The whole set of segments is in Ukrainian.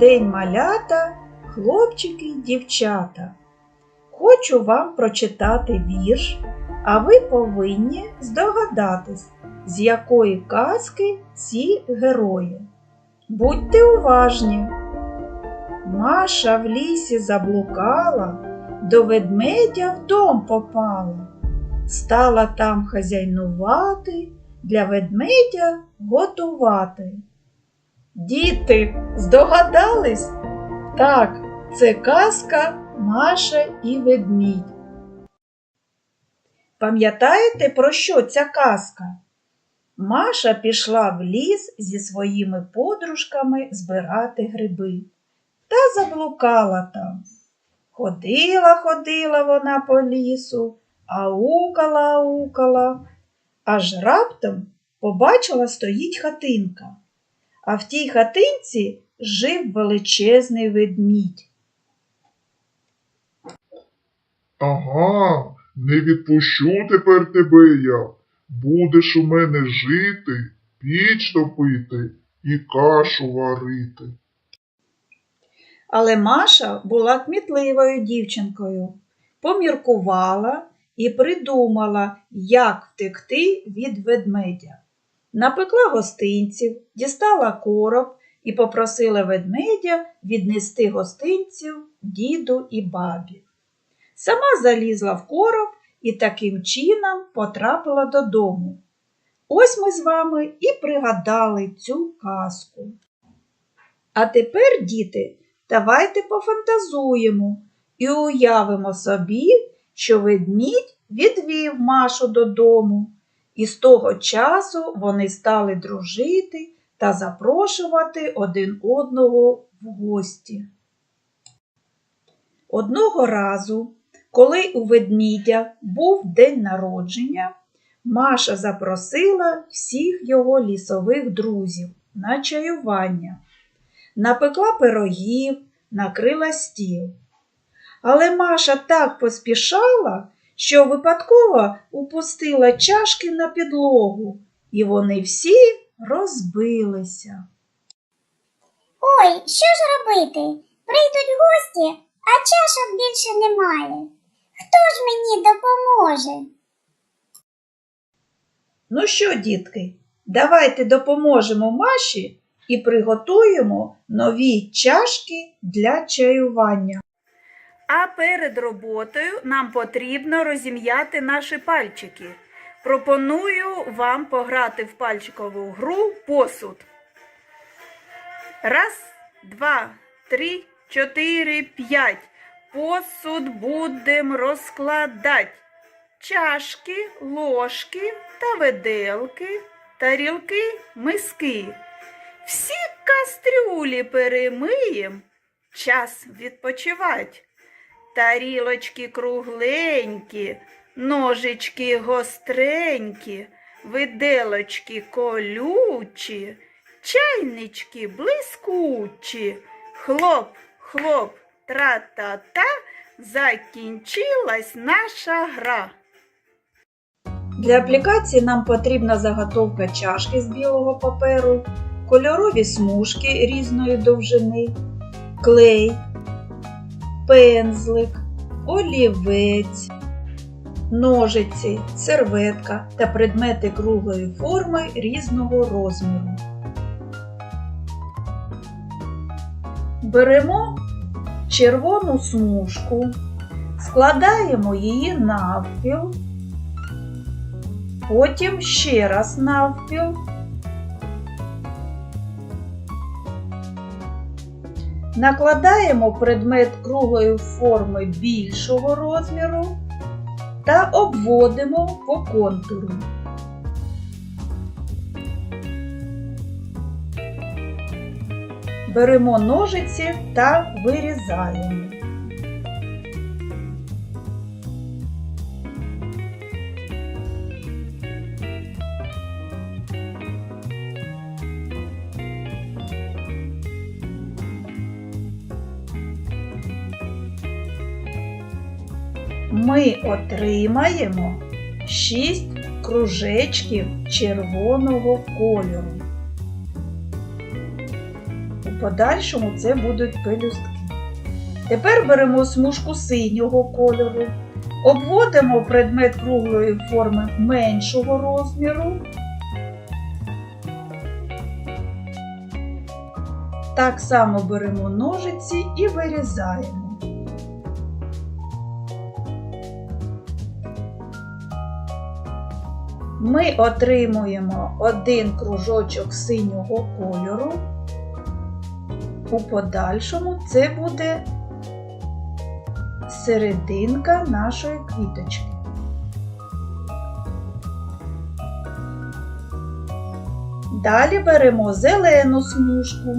день, малята, хлопчики й дівчата. Хочу вам прочитати вірш, а ви повинні здогадатись, з якої казки ці герої. Будьте уважні. Маша в лісі заблукала, до ведмедя в дом попала, стала там хазяйнувати, для ведмедя готувати. Діти, здогадались? Так, це казка Маша і ведмідь. Пам'ятаєте, про що ця казка? Маша пішла в ліс зі своїми подружками збирати гриби та заблукала там. Ходила, ходила вона по лісу, аукала, аукала, аж раптом побачила стоїть хатинка. А в тій хатинці жив величезний ведмідь. Ага, не відпущу тепер тебе я. Будеш у мене жити, піч топити і кашу варити. Але Маша була кмітливою дівчинкою, поміркувала і придумала, як втекти від ведмедя. Напекла гостинців, дістала короб і попросила ведмедя віднести гостинців діду і бабі. Сама залізла в короб і таким чином потрапила додому. Ось ми з вами і пригадали цю казку. А тепер, діти, давайте пофантазуємо і уявимо собі, що ведмідь відвів Машу додому, і з того часу вони стали дружити та запрошувати один одного в гості. Одного разу, коли у ведмідя був день народження, Маша запросила всіх його лісових друзів на чаювання напекла пирогів, накрила стіл. Але Маша так поспішала, що випадково упустила чашки на підлогу, і вони всі розбилися. Ой, що ж робити? Прийдуть гості, а чашок більше немає. Хто ж мені допоможе? Ну що, дітки, давайте допоможемо Маші і приготуємо нові чашки для чаювання. А перед роботою нам потрібно розім'яти наші пальчики. Пропоную вам пограти в пальчикову гру посуд. Раз, два, три, чотири, п'ять. Посуд будем розкладати. Чашки, ложки та виделки, тарілки, миски. Всі кастрюлі перемиєм, час відпочивать. Тарілочки кругленькі, ножички гостренькі, виделочки колючі, чайнички блискучі. Хлоп, хлоп, тра-та-та, закінчилась наша гра. Для аплікації нам потрібна заготовка чашки з білого паперу, кольорові смужки різної довжини, клей, пензлик, олівець, ножиці, серветка та предмети круглої форми різного розміру. Беремо червону смужку, складаємо її навпіл, потім ще раз навпіл. Накладаємо предмет круглої форми більшого розміру та обводимо по контуру. Беремо ножиці та вирізаємо. Ми отримаємо 6 кружечків червоного кольору. У подальшому це будуть пелюстки. Тепер беремо смужку синього кольору, обводимо предмет круглої форми меншого розміру. Так само беремо ножиці і вирізаємо. Ми отримуємо один кружочок синього кольору. У подальшому це буде серединка нашої квіточки. Далі беремо зелену смужку,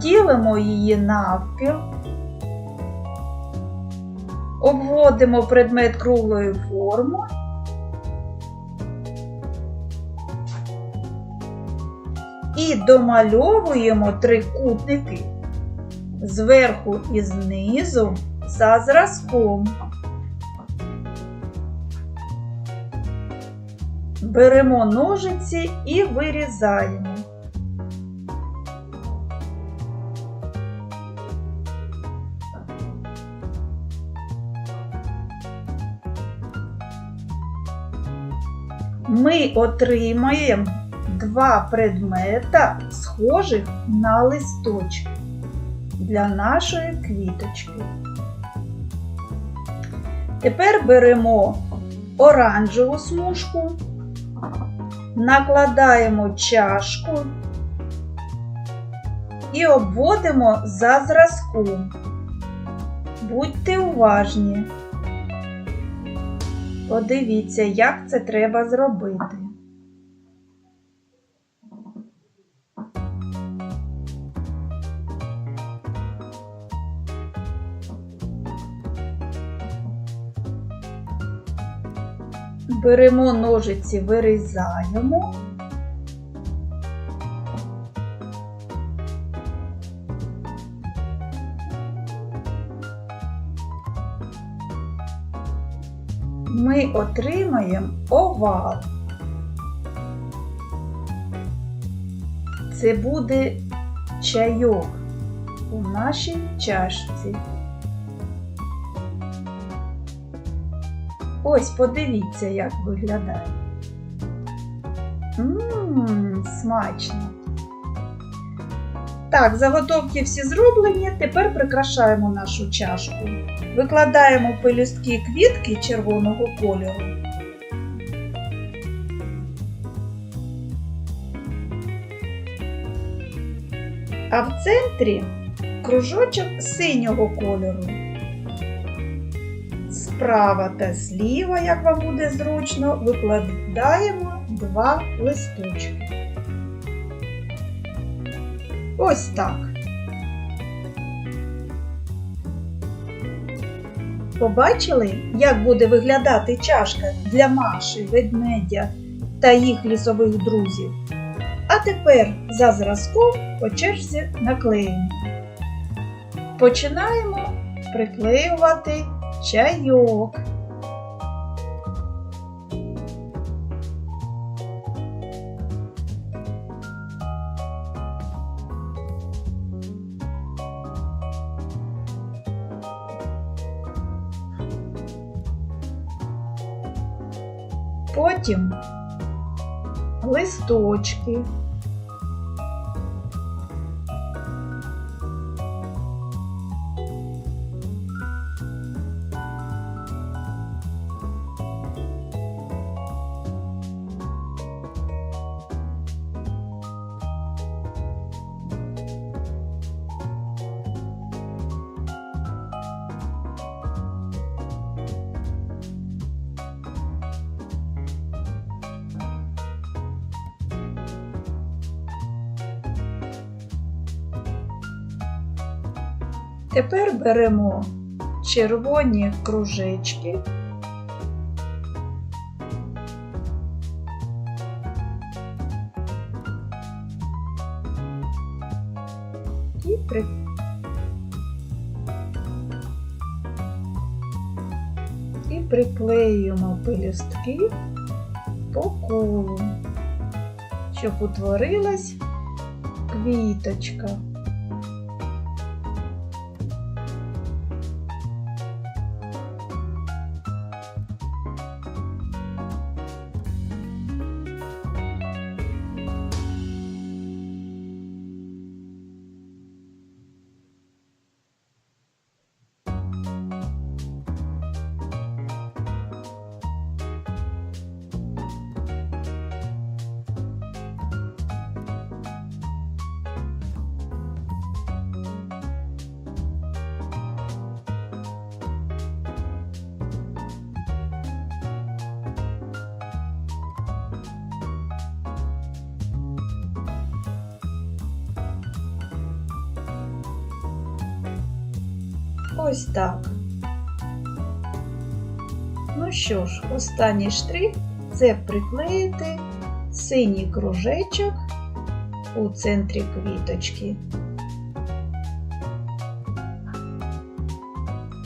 ділимо її навпіл, обводимо предмет круглої форми і домальовуємо трикутники зверху і знизу за зразком. Беремо ножиці і вирізаємо. Ми отримаємо два предмета, схожих на листочки для нашої квіточки. Тепер беремо оранжеву смужку, накладаємо чашку і обводимо за зразком. Будьте уважні. Подивіться, як це треба зробити. Беремо ножиці, вирізаємо. Ми отримаємо овал. Це буде чайок у нашій чашці. Ось подивіться, як виглядає. Ммм, смачно. Так, заготовки всі зроблені. Тепер прикрашаємо нашу чашку. Викладаємо пелюстки квітки червоного кольору. А в центрі кружочок синього кольору. Справа та зліва, як вам буде зручно, викладаємо два листочки. Ось так. Побачили, як буде виглядати чашка для Маші, ведмедя та їх лісових друзів? А тепер за зразком по черзі наклеїмо. Починаємо приклеювати чайок. Потім листочки. Тепер беремо червоні кружечки. І при... І приклеюємо пелюстки по колу, щоб утворилась квіточка. Ось так. Ну що ж, останній штрих це приклеїти синій кружечок у центрі квіточки.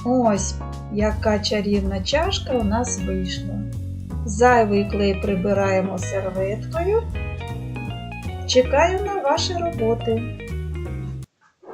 Ось яка чарівна чашка у нас вийшла. Зайвий клей прибираємо серветкою. Чекаю на ваші роботи.